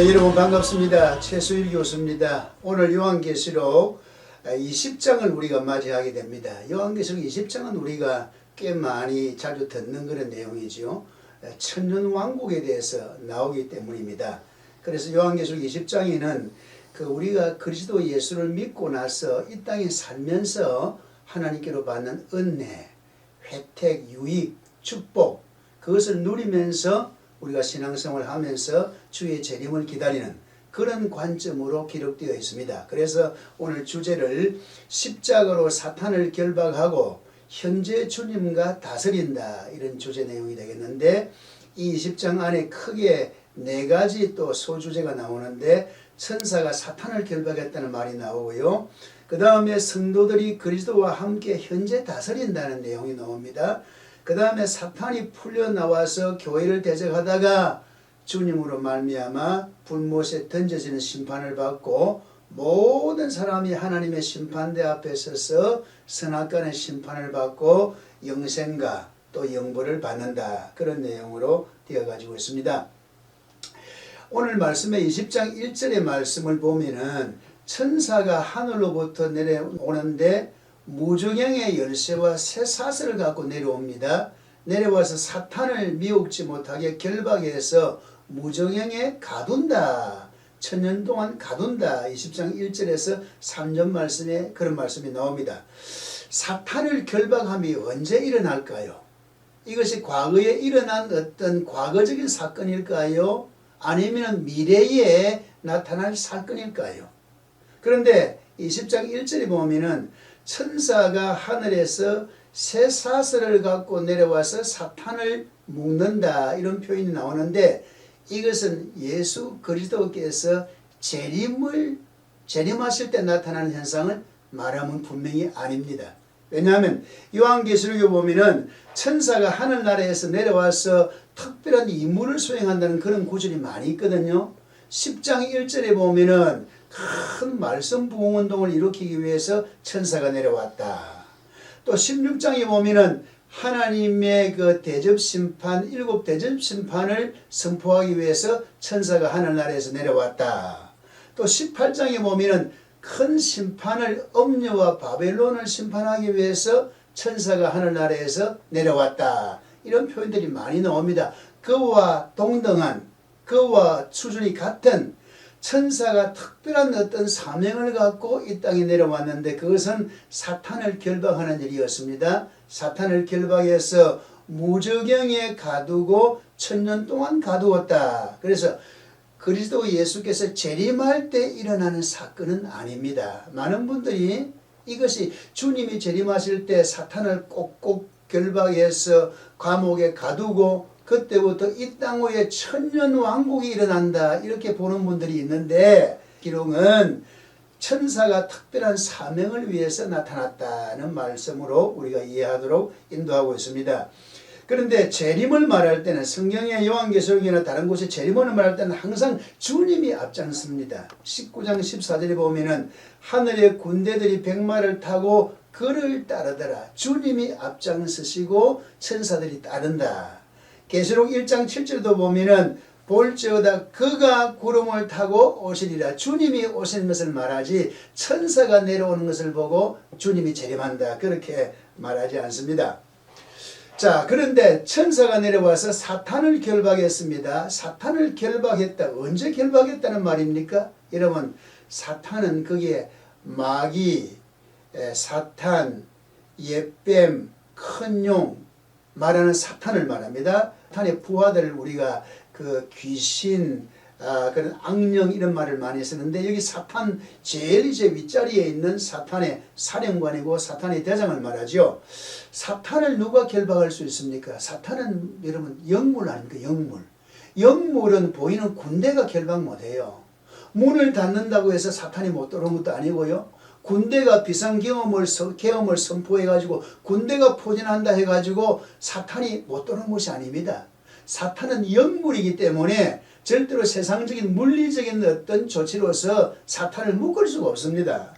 네, 여러분 반갑습니다. 최수일 교수입니다. 오늘 요한계시록 20장을 우리가 맞이하게 됩니다. 요한계시록 20장은 우리가 꽤 많이 자주 듣는 그런 내용이죠. 천년 왕국에 대해서 나오기 때문입니다. 그래서 요한계시록 20장에는 그 우리가 그리스도 예수를 믿고 나서 이 땅에 살면서 하나님께로 받는 은혜, 혜택, 유익, 축복 그것을 누리면서 우리가 신앙생활을 하면서 주의 재림을 기다리는 그런 관점으로 기록되어 있습니다. 그래서 오늘 주제를 십자가로 사탄을 결박하고 현재 주님과 다스린다 이런 주제 내용이 되겠는데 이 20장 안에 크게 네 가지 또 소주제가 나오는데 천사가 사탄을 결박했다는 말이 나오고요. 그 다음에 성도들이 그리스도와 함께 현재 다스린다는 내용이 나옵니다. 그 다음에 사탄이 풀려 나와서 교회를 대적하다가 주님으로 말미암아 불못에 던져지는 심판을 받고 모든 사람이 하나님의 심판대 앞에 서서 선악간의 심판을 받고 영생과 또 영벌을 받는다 그런 내용으로 되어 가지고 있습니다. 오늘 말씀의 20장 1절의 말씀을 보면은 천사가 하늘로부터 내려오는데 무정형의 열쇠와 새 사슬을 갖고 내려옵니다. 내려와서 사탄을 미혹지 못하게 결박해서 무정형에 가둔다. 천년 동안 가둔다. 20장 1절에서 3절 말씀에 그런 말씀이 나옵니다. 사탄을 결박함이 언제 일어날까요? 이것이 과거에 일어난 어떤 과거적인 사건일까요? 아니면 미래에 나타날 사건일까요? 그런데 20장 1절에 보면은 천사가 하늘에서 새 사슬을 갖고 내려와서 사탄을 묶는다 이런 표현이 나오는데 이것은 예수 그리스도께서 재림을 재림하실 때 나타나는 현상을 말하면 분명히 아닙니다. 왜냐하면 요한계시록에 보면은 천사가 하늘나라에서 내려와서 특별한 임무를 수행한다는 그런 구절이 많이 있거든요. 10장 1절에 보면은 큰 말씀 부흥 운동을 일으키기 위해서 천사가 내려왔다. 또 16장에 보면은 하나님의 그 대접 심판 일곱 대접 심판을 선포하기 위해서 천사가 하늘나라에서 내려왔다. 또 18장에 보면은 큰 심판을 엄녀와 바벨론을 심판하기 위해서 천사가 하늘나라에서 내려왔다. 이런 표현들이 많이 나옵니다. 그와 동등한 그와 수준이 같은 천사가 특별한 어떤 사명을 갖고 이 땅에 내려왔는데 그것은 사탄을 결박하는 일이었습니다. 사탄을 결박해서 무저경에 가두고 천년 동안 가두었다. 그래서 그리스도 예수께서 재림할 때 일어나는 사건은 아닙니다. 많은 분들이 이것이 주님이 재림하실 때 사탄을 꼭꼭 결박해서 감옥에 가두고 그때부터 이 땅 위에 천년 왕국이 일어난다 이렇게 보는 분들이 있는데 기록은 천사가 특별한 사명을 위해서 나타났다는 말씀으로 우리가 이해하도록 인도하고 있습니다. 그런데 재림을 말할 때는 성경의 요한계시록이나 다른 곳에 재림을 말할 때는 항상 주님이 앞장섭니다. 19장 14절에 보면은 하늘의 군대들이 백마를 타고 그를 따르더라. 주님이 앞장서시고 천사들이 따른다. 계시록 1장 7절도 보면은 볼지어다 그가 구름을 타고 오시리라 주님이 오시는 것을 말하지 천사가 내려오는 것을 보고 주님이 재림한다 그렇게 말하지 않습니다. 자 그런데 천사가 내려와서 사탄을 결박했습니다. 사탄을 결박했다. 언제 결박했다는 말입니까? 여러분 사탄은 거기에 마귀, 사탄, 옛뱀, 큰용 말하는 사탄을 말합니다. 사탄의 부하들을 우리가 그 귀신, 아, 그런 악령 이런 말을 많이 쓰는데 여기 사탄 제일 이제 윗자리에 있는 사탄의 사령관이고 사탄의 대장을 말하죠. 사탄을 누가 결박할 수 있습니까? 사탄은 여러분 영물 아닙니까? 영물. 영물은 보이는 군대가 결박 못해요. 문을 닫는다고 해서 사탄이 못 들어온 것도 아니고요. 군대가 비상 경험을 계엄을 선포해 가지고 군대가 포진한다 해 가지고 사탄이 못 들어온 것이 아닙니다. 사탄은 영물이기 때문에 절대로 세상적인 물리적인 어떤 조치로서 사탄을 묶을 수가 없습니다.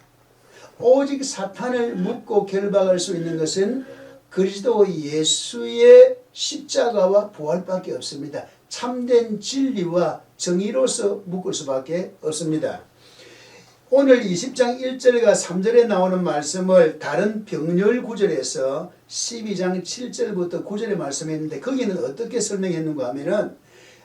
오직 사탄을 묶고 결박할 수 있는 것은 그리스도 예수의 십자가와 부활밖에 없습니다. 참된 진리와 정의로서 묶을 수밖에 없습니다. 오늘 20장 1절과 3절에 나오는 말씀을 다른 병렬 구절에서 12장 7절부터 9절에 말씀했는데 거기는 어떻게 설명했는가 하면은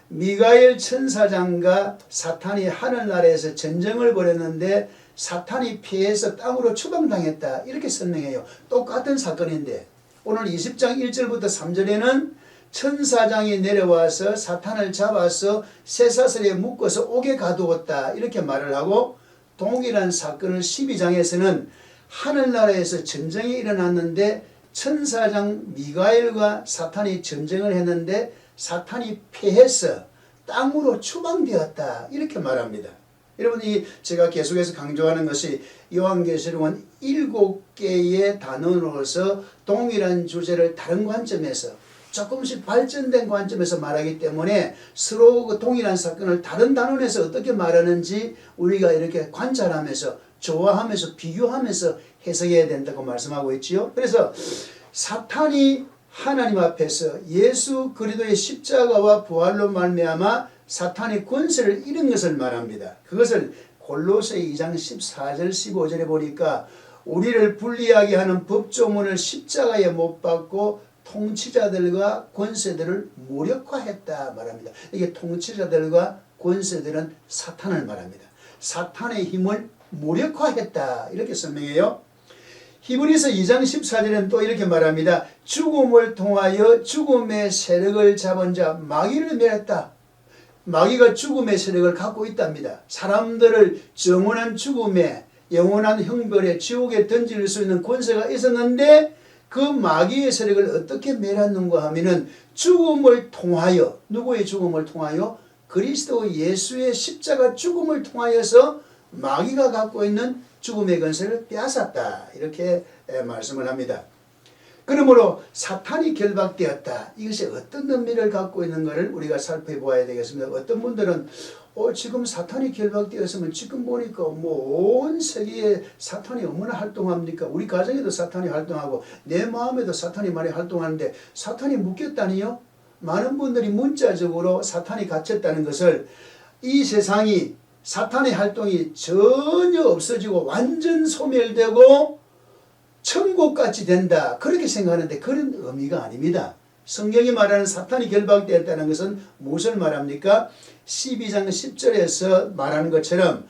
미가엘 천사장과 사탄이 하늘나라에서 전쟁을 벌였는데 사탄이 피해서 땅으로 추방당했다 이렇게 설명해요. 똑같은 사건인데 오늘 20장 1절부터 3절에는 천사장이 내려와서 사탄을 잡아서 쇠사슬에 묶어서 옥에 가두었다 이렇게 말을 하고 동일한 사건을 12장에서는 하늘나라에서 전쟁이 일어났는데 천사장 미가엘과 사탄이 전쟁을 했는데 사탄이 패해서 땅으로 추방되었다 이렇게 말합니다. 여러분 이 제가 계속해서 강조하는 것이 요한계시록은 일곱 개의 단원으로서 동일한 주제를 다른 관점에서 조금씩 발전된 관점에서 말하기 때문에 서로 그 동일한 사건을 다른 단원에서 어떻게 말하는지 우리가 이렇게 관찰하면서 좋아하면서 비교하면서 해석해야 된다고 말씀하고 있지요. 그래서 사탄이 하나님 앞에서 예수 그리스도의 십자가와 부활로 말미암아 사탄의 권세를 잃은 것을 말합니다. 그것을 골로새 2장 14절 15절에 보니까 우리를 불리하게 하는 법조문을 십자가에 못 박고 통치자들과 권세들을 무력화했다 말합니다. 이게 통치자들과 권세들은 사탄을 말합니다. 사탄의 힘을 무력화했다 이렇게 설명해요. 히브리서 2장 14절에는 또 이렇게 말합니다. 죽음을 통하여 죽음의 세력을 잡은 자 마귀를 멸했다. 마귀가 죽음의 세력을 갖고 있답니다. 사람들을 영원한 죽음에 영원한 형벌에 지옥에 던질 수 있는 권세가 있었는데 그 마귀의 세력을 어떻게 멸했는가 하면은 죽음을 통하여 누구의 죽음을 통하여 그리스도 예수의 십자가 죽음을 통하여서 마귀가 갖고 있는 죽음의 권세를 빼앗았다 이렇게 말씀을 합니다. 그러므로 사탄이 결박되었다. 이것이 어떤 의미를 갖고 있는 것을 우리가 살펴보아야 되겠습니다. 어떤 분들은 어, 지금 사탄이 결박되었으면 지금 보니까 뭐 온 세계에 사탄이 얼마나 활동합니까? 우리 가정에도 사탄이 활동하고 내 마음에도 사탄이 많이 활동하는데 사탄이 묶였다니요? 많은 분들이 문자적으로 사탄이 갇혔다는 것을 이 세상이 사탄의 활동이 전혀 없어지고 완전 소멸되고 천국같이 된다. 그렇게 생각하는데 그런 의미가 아닙니다. 성경이 말하는 사탄이 결박되었다는 것은 무엇을 말합니까? 12장 10절에서 말하는 것처럼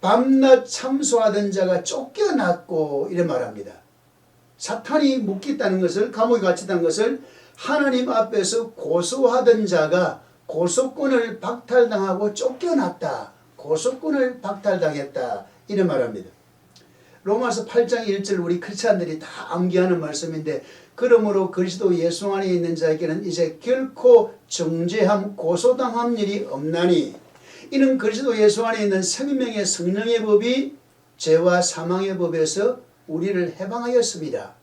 밤낮 참소하던 자가 쫓겨났고 이래 말합니다. 사탄이 묶였다는 것을 감옥에 갇혔다는 것을 하나님 앞에서 고소하던 자가 고소권을 박탈당하고 쫓겨났다. 고소권을 박탈당했다. 이래 말합니다. 로마서 8장 1절 우리 크리스찬들이 다 암기하는 말씀인데 그러므로 그리스도 예수 안에 있는 자에게는 이제 결코 정죄함 고소당함 일이 없나니 이는 그리스도 예수 안에 있는 생명의 성령의 법이 죄와 사망의 법에서 우리를 해방하였습니다.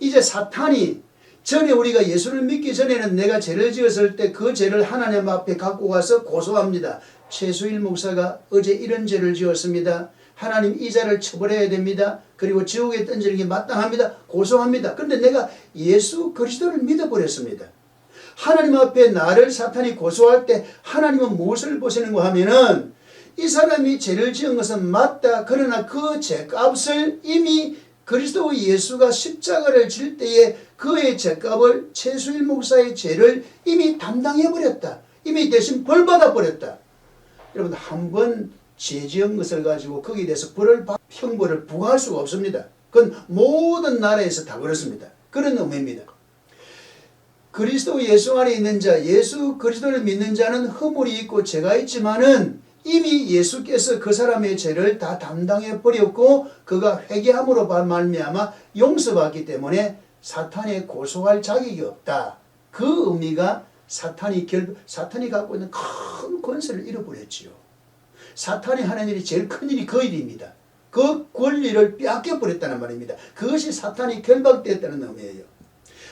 이제 사탄이 전에 우리가 예수를 믿기 전에는 내가 죄를 지었을 때 그 죄를 하나님 앞에 갖고 가서 고소합니다. 최수일 목사가 어제 이런 죄를 지었습니다. 하나님 이 자를 처벌해야 됩니다. 그리고 지옥에 던지는 게 마땅합니다. 고소합니다. 그런데 내가 예수 그리스도를 믿어버렸습니다. 하나님 앞에 나를 사탄이 고소할 때 하나님은 무엇을 보시는가 하면은 이 사람이 죄를 지은 것은 맞다. 그러나 그 죄값을 이미 그리스도 예수가 십자가를 질 때에 그의 죄값을 최수일 목사의 죄를 이미 담당해 버렸다. 이미 대신 벌 받아 버렸다. 여러분 한 번 죄 지은 것을 가지고 거기에 대해서 벌을 형벌을 부과할 수가 없습니다. 그건 모든 나라에서 다 그렇습니다. 그런 의미입니다. 그리스도 예수 안에 있는 자, 예수 그리스도를 믿는 자는 허물이 있고 죄가 있지만은 이미 예수께서 그 사람의 죄를 다 담당해 버렸고 그가 회개함으로 말미암아 용서받기 때문에 사탄에 고소할 자격이 없다. 그 의미가 사탄이 결 사탄이 갖고 있는 큰 권세를 잃어버렸지요. 사탄이 하는 일이 제일 큰 일이 그 일입니다. 그 권리를 빼앗겨 버렸다는 말입니다. 그것이 사탄이 결박되었다는 의미예요.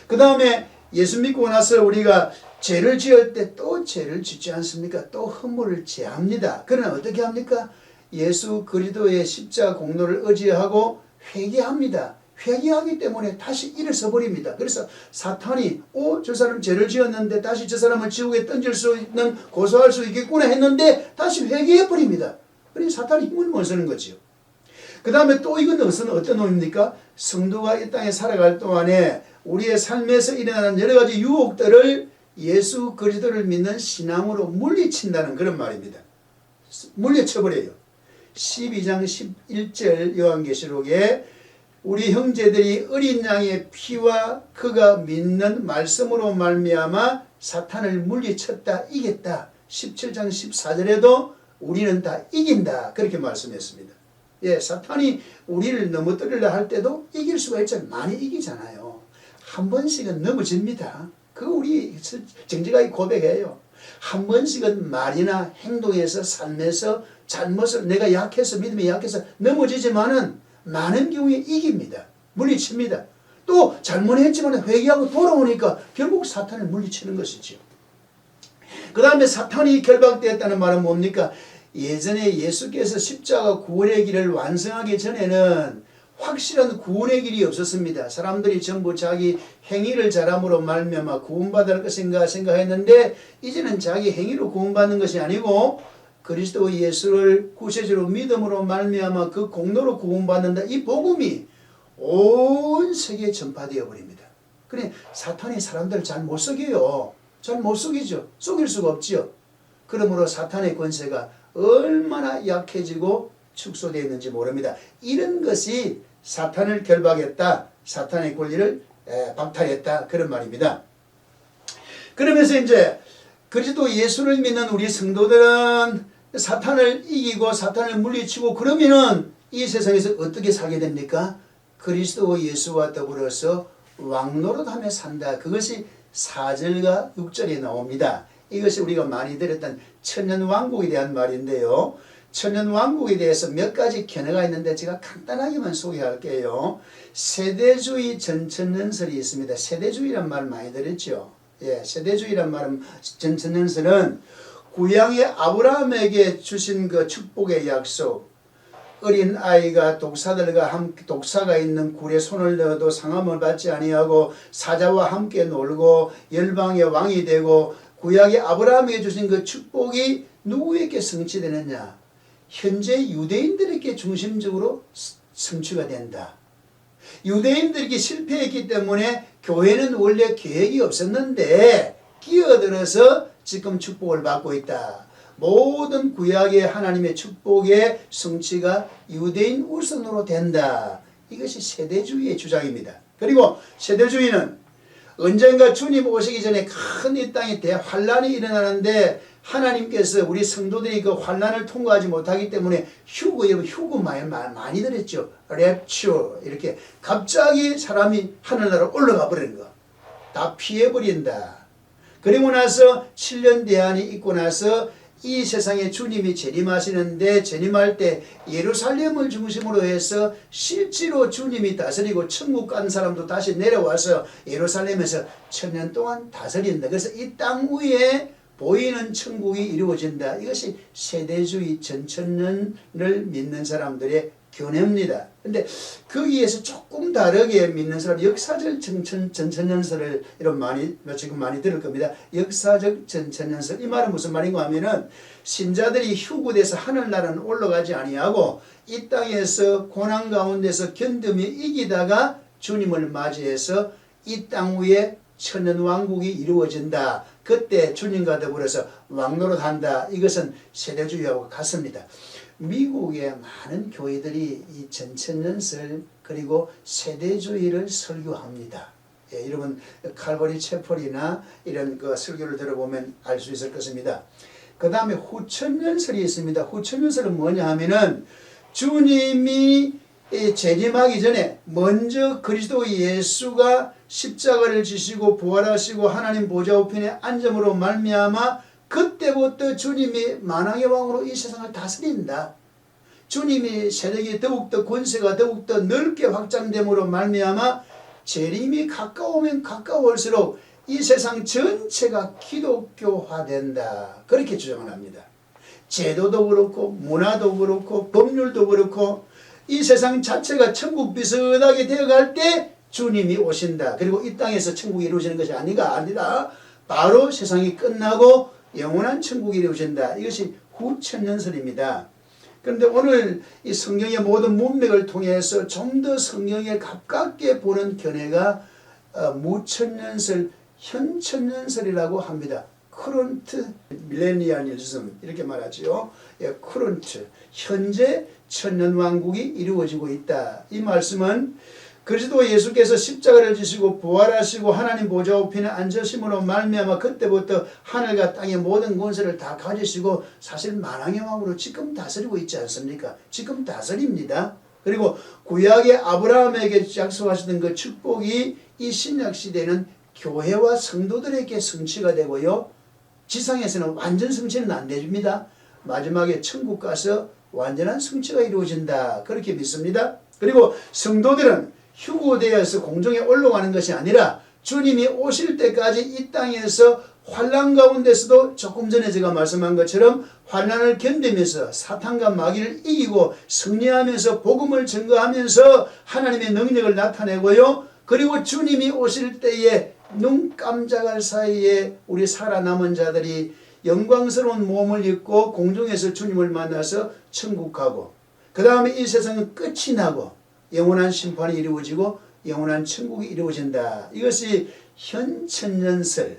그 다음에 예수 믿고 나서 우리가 죄를 지을 때 또 죄를 짓지 않습니까? 또 허물을 제합니다. 그러나 어떻게 합니까? 예수 그리스도의 십자 공로를 의지하고 회개합니다. 회개하기 때문에 다시 일어서 버립니다. 그래서 사탄이 오 저 사람 죄를 지었는데 다시 저 사람을 지옥에 던질 수 있는 고소할 수 있겠구나 했는데 다시 회개해 버립니다. 그래서 사탄이 힘을 못 쓰는 거지요. 그 다음에 또 이건 어떤, 어떤 놈입니까? 성도가 이 땅에 살아갈 동안에 우리의 삶에서 일어나는 여러 가지 유혹들을 예수 그리스도를 믿는 신앙으로 물리친다는 그런 말입니다. 물리쳐버려요. 12장 11절 요한계시록에 우리 형제들이 어린 양의 피와 그가 믿는 말씀으로 말미암아 사탄을 물리쳤다 이겼다. 17장 14절에도 우리는 다 이긴다 그렇게 말씀했습니다. 예, 사탄이 우리를 넘어뜨리려 할 때도 이길 수가 있잖아요. 많이 이기잖아요. 한 번씩은 넘어집니다. 그거 우리 정직하게 고백해요. 한 번씩은 말이나 행동에서 삶에서 잘못을 내가 약해서 믿음이 약해서 넘어지지만은 많은 경우에 이깁니다. 물리칩니다. 또 잘못했지만 회개하고 돌아오니까 결국 사탄을 물리치는 것이죠. 그 다음에 사탄이 결박되었다는 말은 뭡니까? 예전에 예수께서 십자가 구원의 길을 완성하기 전에는 확실한 구원의 길이 없었습니다. 사람들이 전부 자기 행위를 잘함으로 말미암아 구원받을 것인가 생각했는데 이제는 자기 행위로 구원받는 것이 아니고 그리스도 예수를 구세주로 믿음으로 말미암아 그 공로로 구원받는다. 이 복음이 온 세계에 전파되어 버립니다. 그래 사탄이 사람들을 잘못 속여요. 잘 못 속이죠. 속일 수가 없지요. 그러므로 사탄의 권세가 얼마나 약해지고 축소되어 있는지 모릅니다. 이런 것이 사탄을 결박했다. 사탄의 권리를 에, 박탈했다. 그런 말입니다. 그러면서 이제 그리스도 예수를 믿는 우리 성도들은 사탄을 이기고 사탄을 물리치고 그러면은 이 세상에서 어떻게 살게 됩니까? 그리스도 예수와 더불어서 왕노릇하며 산다. 그것이 4절과 6절에 나옵니다. 이것이 우리가 많이 들었던 천년왕국에 대한 말인데요. 천년왕국에 대해서 몇 가지 견해가 있는데 제가 간단하게만 소개할게요. 세대주의 전천년설이 있습니다. 세대주의란 말 많이 들었죠. 예, 세대주의란 말은 전천년설은 구양의 아브라함에게 주신 그 축복의 약속, 어린 아이가 독사들과 함께 독사가 있는 굴에 손을 넣어도 상함을 받지 아니하고 사자와 함께 놀고 열방의 왕이 되고 구약의 아브라함에게 주신 그 축복이 누구에게 성취되느냐? 현재 유대인들에게 중심적으로 성취가 된다. 유대인들에게 실패했기 때문에 교회는 원래 계획이 없었는데 끼어들어서 지금 축복을 받고 있다. 모든 구약의 하나님의 축복의 성취가 유대인 우선으로 된다. 이것이 세대주의의 주장입니다. 그리고 세대주의는 언젠가 주님 오시기 전에 큰 이 땅에 대환란이 일어나는데 하나님께서 우리 성도들이 그 환란을 통과하지 못하기 때문에 휴거 여러분 휴거 많이 많이 들었죠. 랩처 이렇게 갑자기 사람이 하늘나라 올라가 버리는 거. 다 피해 버린다. 그리고 나서 7년 대안이 있고 나서 이 세상에 주님이 재림하시는데 재림할 때 예루살렘을 중심으로 해서 실제로 주님이 다스리고 천국 간 사람도 다시 내려와서 예루살렘에서 천년 동안 다스린다. 그래서 이 땅 위에 보이는 천국이 이루어진다. 이것이 세대주의 전천년을 믿는 사람들의 견해입니다. 근데 거기에서 조금 다르게 믿는 사람 역사적 전천, 전천연설을 이런 많이 지금 많이 들을 겁니다. 역사적 전천연설 이 말은 무슨 말인가 하면은 신자들이 휴구돼서 하늘나라는 올라가지 아니하고 이 땅에서 고난 가운데서 견디며 이기다가 주님을 맞이해서 이 땅 위에 천년 왕국이 이루어진다. 그때 주님과 더불어서 왕노릇한다. 이것은 세대주의하고 같습니다. 미국의 많은 교회들이 이 전천년설 그리고 세대주의를 설교합니다. 예, 여러분 칼버리 채플이나 이런 그 설교를 들어보면 알 수 있을 것입니다. 그 다음에 후천년설이 있습니다. 후천년설은 뭐냐 하면은 주님이 재림하기 전에 먼저 그리스도 예수가 십자가를 지시고 부활하시고 하나님 보좌 우편에 앉음으로 말미암아 그때부터 주님이 만왕의 왕으로 이 세상을 다스린다. 주님이 세력이 더욱더 권세가 더욱더 넓게 확장됨으로 말미암아 재림이 가까우면 가까울수록 이 세상 전체가 기독교화된다. 그렇게 주장을 합니다. 제도도 그렇고 문화도 그렇고 법률도 그렇고 이 세상 자체가 천국 비슷하게 되어갈 때 주님이 오신다. 그리고 이 땅에서 천국이 이루어지는 것이 아니가 아니라 바로 세상이 끝나고 영원한 천국이 이루어진다. 이것이 후천년설입니다. 그런데 오늘 이 성경의 모든 문맥을 통해서 좀 더 성경에 가깝게 보는 견해가 어, 무천년설, 현천년설이라고 합니다. 크론트 밀레니얼리즘 이렇게 말하지요. 예, 크론트 현재 천년 왕국이 이루어지고 있다. 이 말씀은 그리스도 예수께서 십자가를 지시고 부활하시고 하나님 보좌 우편에 앉으심으로 말미암아 그때부터 하늘과 땅의 모든 권세를 다 가지시고 사실 만왕의 왕으로 지금 다스리고 있지 않습니까? 지금 다스립니다. 그리고 구약의 아브라함에게 약속하시던 그 축복이 이 신약 시대는 교회와 성도들에게 성취가 되고요. 지상에서는 완전 성취는 안 되줍니다. 마지막에 천국 가서 완전한 성취가 이루어진다. 그렇게 믿습니다. 그리고 성도들은 휴고되어서 공중에 올라가는 것이 아니라 주님이 오실 때까지 이 땅에서 환란 가운데서도 조금 전에 제가 말씀한 것처럼 환란을 견디면서 사탄과 마귀를 이기고 승리하면서 복음을 증거하면서 하나님의 능력을 나타내고요. 그리고 주님이 오실 때에 눈 깜짝할 사이에 우리 살아남은 자들이 영광스러운 몸을 입고 공중에서 주님을 만나서 천국 가고 그 다음에 이 세상은 끝이 나고 영원한 심판이 이루어지고 영원한 천국이 이루어진다. 이것이 현천년설,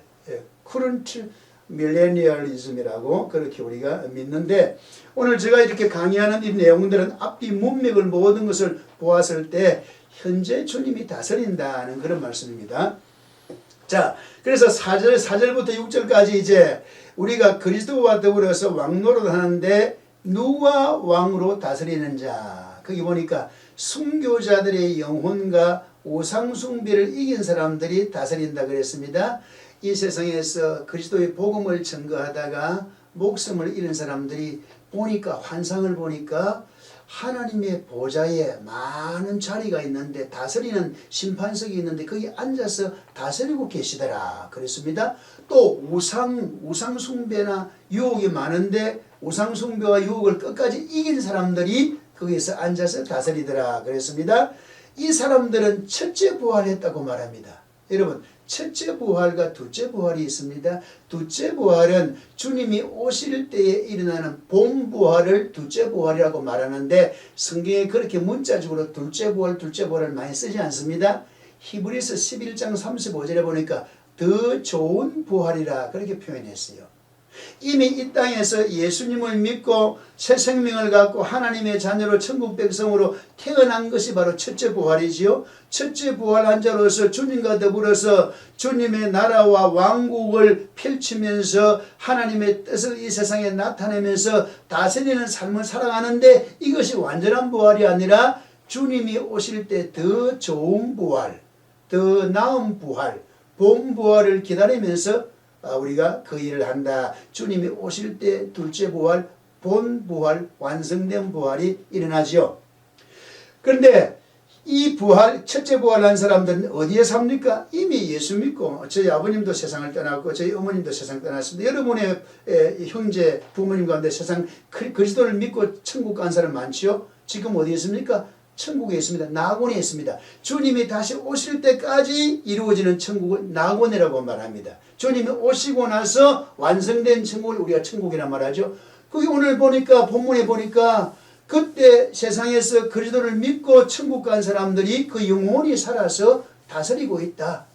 쿠런트 밀레니얼리즘이라고 그렇게 우리가 믿는데 오늘 제가 이렇게 강의하는 이 내용들은 앞뒤 문맥을 모든 것을 보았을 때 현재 주님이 다스린다는 그런 말씀입니다. 자, 그래서 4절, 4절부터 6절까지 이제 우리가 그리스도와 더불어서 왕노릇 하는데 누가 왕으로 다스리는 자. 거기 보니까 순교자들의 영혼과 우상숭배를 이긴 사람들이 다스린다 그랬습니다. 이 세상에서 그리스도의 복음을 증거하다가 목숨을 잃은 사람들이 보니까 환상을 보니까 하나님의 보좌에 많은 자리가 있는데 다스리는 심판석이 있는데 거기 앉아서 다스리고 계시더라 그랬습니다. 또 우상 우상 숭배나 유혹이 많은데 우상 숭배와 유혹을 끝까지 이긴 사람들이 거기서 앉아서 다스리더라 그랬습니다. 이 사람들은 첫째 부활했다고 말합니다. 여러분 첫째 부활과 둘째 부활이 있습니다. 둘째 부활은 주님이 오실 때에 일어나는 본 부활을 둘째 부활이라고 말하는데 성경에 그렇게 문자적으로 둘째 부활, 둘째 부활을 많이 쓰지 않습니다. 히브리서 11장 35절에 보니까 더 좋은 부활이라 그렇게 표현했어요. 이미 이 땅에서 예수님을 믿고 새 생명을 갖고 하나님의 자녀로 천국 백성으로 태어난 것이 바로 첫째 부활이지요. 첫째 부활한 자로서 주님과 더불어서 주님의 나라와 왕국을 펼치면서 하나님의 뜻을 이 세상에 나타내면서 다스리는 삶을 살아가는데 이것이 완전한 부활이 아니라 주님이 오실 때 더 좋은 부활, 더 나은 부활, 본 부활을 기다리면서 아, 우리가 그 일을 한다. 주님이 오실 때 둘째 부활, 본 부활, 완성된 부활이 일어나지요. 그런데 이 부활, 첫째 부활한 사람들은 어디에 삽니까? 이미 예수 믿고 저희 아버님도 세상을 떠났고 저희 어머님도 세상 떠났습니다. 여러분의 에, 형제 부모님 가운데 세상 그- 그리스도를 믿고 천국 간 사람 많지요? 지금 어디 있습니까? 천국에 있습니다. 낙원에 있습니다. 주님이 다시 오실 때까지 이루어지는 천국을 낙원이라고 말합니다. 주님이 오시고 나서 완성된 천국을 우리가 천국이라 말하죠. 거기 오늘 보니까 본문에 보니까 그때 세상에서 그리스도를 믿고 천국 간 사람들이 그 영혼이 살아서 다스리고 있다.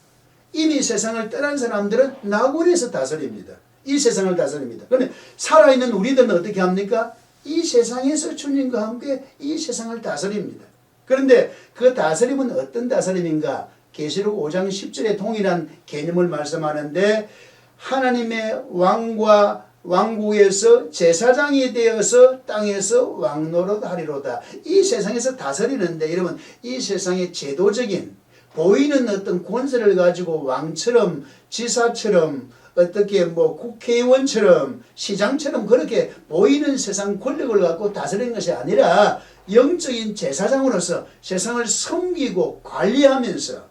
이미 세상을 떠난 사람들은 낙원에서 다스립니다. 이 세상을 다스립니다. 그런데 살아있는 우리들은 어떻게 합니까? 이 세상에서 주님과 함께 이 세상을 다스립니다. 그런데 그 다스림은 어떤 다스림인가? 계시록 5장 10절에 동일한 개념을 말씀하는데 하나님의 왕과 왕국에서 제사장이 되어서 땅에서 왕노릇 하리로다. 이 세상에서 다스리는데 여러분 이 세상의 제도적인 보이는 어떤 권세를 가지고 왕처럼 지사처럼 어떻게 뭐 국회의원처럼 시장처럼 그렇게 보이는 세상 권력을 갖고 다스리는 것이 아니라 영적인 제사장으로서 세상을 섬기고 관리하면서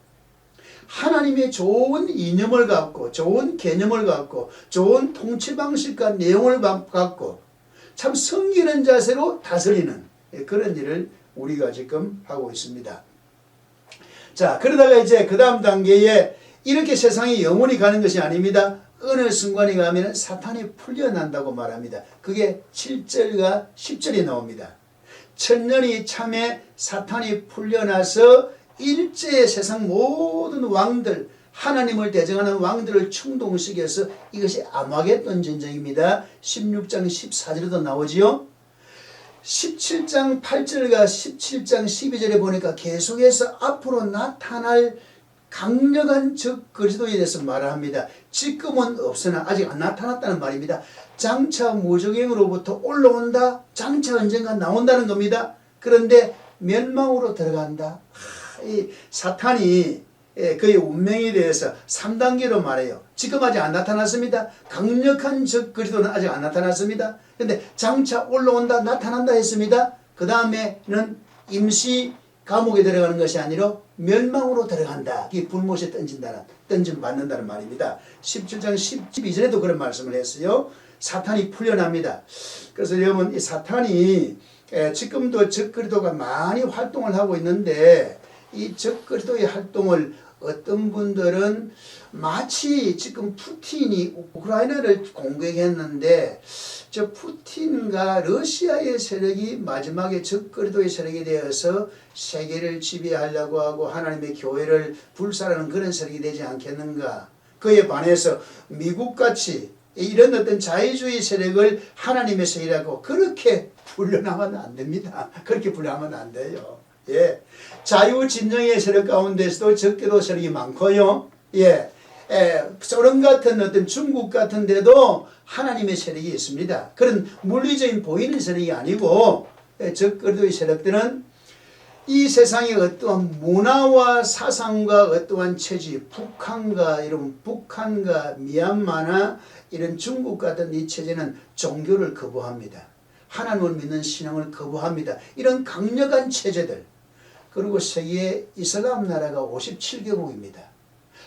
하나님의 좋은 이념을 갖고 좋은 개념을 갖고 좋은 통치 방식과 내용을 갖고 참 섬기는 자세로 다스리는 그런 일을 우리가 지금 하고 있습니다. 자, 그러다가 이제 그 다음 단계에 이렇게 세상이 영원히 가는 것이 아닙니다. 어느 순간에 가면 사탄이 풀려난다고 말합니다. 그게 7절과 10절에 나옵니다. 천년이 참에 사탄이 풀려나서 일제의 세상 모든 왕들, 하나님을 대적하는 왕들을 충동시켜서 이것이 아마겟돈 전쟁입니다. 16장 14절에도 나오지요. 17장 8절과 17장 12절에 보니까 계속해서 앞으로 나타날 강력한 적 그리스도에 대해서 말합니다. 지금은 없으나 아직 안 나타났다는 말입니다. 장차 무적행으로부터 올라온다. 장차 언젠가 나온다는 겁니다. 그런데 멸망으로 들어간다. 하, 이 사탄이 예, 그의 운명에 대해서 3단계로 말해요. 지금 아직 안 나타났습니다. 강력한 적 그리스도는 아직 안 나타났습니다. 근데 장차 올라온다, 나타난다 했습니다. 그 다음에는 임시 감옥에 들어가는 것이 아니라 멸망으로 들어간다. 이 불못에 던진다는, 던짐 받는다는 말입니다. 17장 12절에도 그런 말씀을 했어요. 사탄이 풀려납니다. 그래서 여러분, 이 사탄이 에, 지금도 적그리도가 많이 활동을 하고 있는데 이 적그리도의 활동을 어떤 분들은 마치 지금 푸틴이 우크라이나를 공격했는데 저 푸틴과 러시아의 세력이 마지막에 적그리도의 세력이 되어서 세계를 지배하려고 하고 하나님의 교회를 불살하는 그런 세력이 되지 않겠는가 그에 반해서 미국같이 이런 어떤 자유주의 세력을 하나님의 세력이라고 그렇게 불려나면 안 됩니다. 그렇게 불려하면 안 돼요. 예. 자유 진정의 세력 가운데서도 적게도 세력이 많고요. 예. 에, 소련 같은 어떤 중국 같은 데도 하나님의 세력이 있습니다. 그런 물리적인 보이는 세력이 아니고 예, 적그리도의 세력들은 이 세상의 어떠한 문화와 사상과 어떠한 체질, 북한과 이런 북한과 미얀마나 이런 중국 같은 이 체제는 종교를 거부합니다. 하나님을 믿는 신앙을 거부합니다. 이런 강력한 체제들. 그리고 세계 이슬람 나라가 57개국입니다.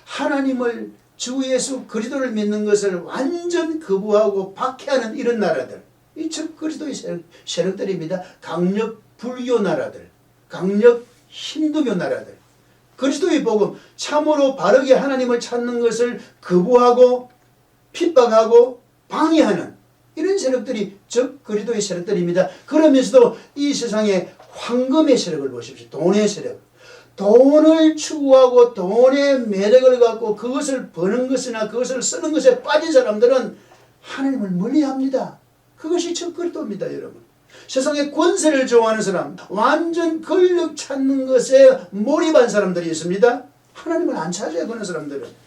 하나님을 주 예수 그리스도를 믿는 것을 완전 거부하고 박해하는 이런 나라들. 이즉 그리스도의 세력, 세력들입니다. 강력 불교 나라들, 강력 힌두교 나라들. 그리스도의 복음 참으로 바르게 하나님을 찾는 것을 거부하고 핍박하고 방해하는 이런 세력들이 즉 그리스도의 세력들입니다. 그러면서도 이 세상에 황금의 세력을 보십시오. 돈의 세력. 돈을 추구하고 돈의 매력을 갖고 그것을 버는 것이나 그것을 쓰는 것에 빠진 사람들은 하나님을 멀리합니다. 그것이 첫 그리스도입니다, 여러분. 세상에 권세를 좋아하는 사람, 완전 권력 찾는 것에 몰입한 사람들이 있습니다. 하나님을 안 찾아요, 그런 사람들은.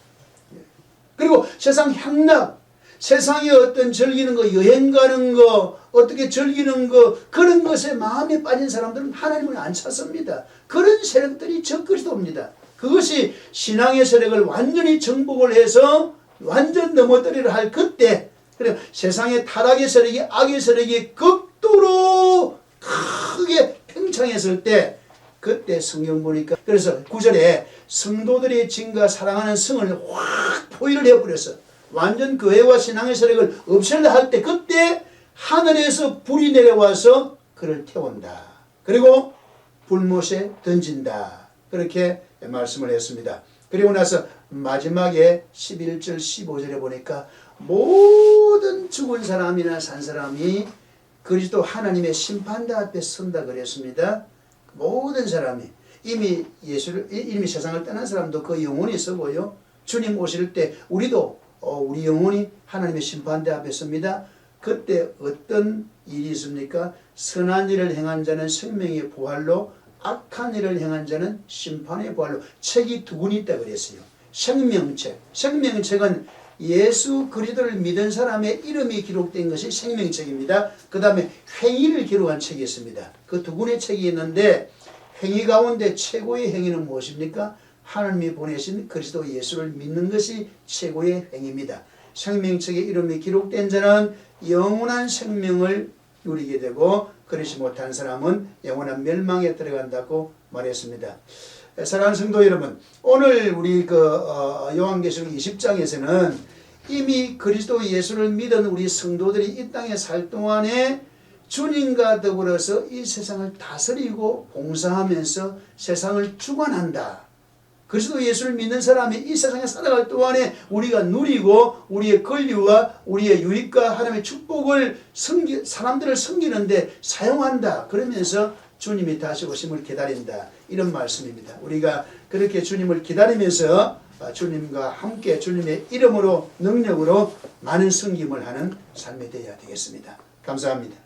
예. 그리고 세상 향락, 세상에 어떤 즐기는 거, 여행 가는 거, 어떻게 즐기는 거, 그런 것에 마음에 빠진 사람들은 하나님을 안 찾습니다. 그런 세력들이 적그리스도입니다. 그것이 신앙의 세력을 완전히 정복을 해서 완전 넘어뜨리려 할 그때, 그래 세상의 타락의 세력이 악의 세력이 극도로 크게 팽창했을 때, 그때 성경 보니까 그래서 구절에 성도들이 진과 사랑하는 성을 확 포위를 해버렸어. 완전 교회와 신앙의 세력을 없애려 할 때 그때 하늘에서 불이 내려와서 그를 태운다. 그리고 불못에 던진다. 그렇게 말씀을 했습니다. 그리고 나서 마지막에 11절 15절에 보니까 모든 죽은 사람이나 산 사람이 그리스도 하나님의 심판대 앞에 선다 그랬습니다. 모든 사람이 이미 예수를 이미 세상을 떠난 사람도 그 영혼이 서고요. 주님 오실 때 우리도 어, 우리 영혼이 하나님의 심판대 앞에 섭니다. 그때 어떤 일이 있습니까? 선한 일을 행한 자는 생명의 부활로 악한 일을 행한 자는 심판의 부활로 책이 두 군이 있다 그랬어요. 생명책. 생명책은 예수 그리스도를 믿은 사람의 이름이 기록된 것이 생명책입니다. 그 다음에 행위를 기록한 책이 있습니다. 그두 군의 책이 있는데 행위 가운데 최고의 행위는 무엇입니까? 하나님이 보내신 그리스도 예수를 믿는 것이 최고의 행위입니다. 생명책에 이름이 기록된 자는 영원한 생명을 누리게 되고 그렇지 못한 사람은 영원한 멸망에 들어간다고 말했습니다. 사랑하는 성도 여러분, 오늘 우리 그 어, 요한계시록 20장에서는 이미 그리스도 예수를 믿은 우리 성도들이 이 땅에 살 동안에 주님과 더불어서 이 세상을 다스리고 봉사하면서 세상을 주관한다. 그리스도 예수를 믿는 사람이 이 세상에 살아갈 동안에 우리가 누리고 우리의 권리와 우리의 유익과 하나님의 축복을 섬기, 사람들을 섬기는데 사용한다. 그러면서 주님이 다시 오심을 기다린다. 이런 말씀입니다. 우리가 그렇게 주님을 기다리면서 주님과 함께 주님의 이름으로 능력으로 많은 섬김을 하는 삶이 되어야 되겠습니다. 감사합니다.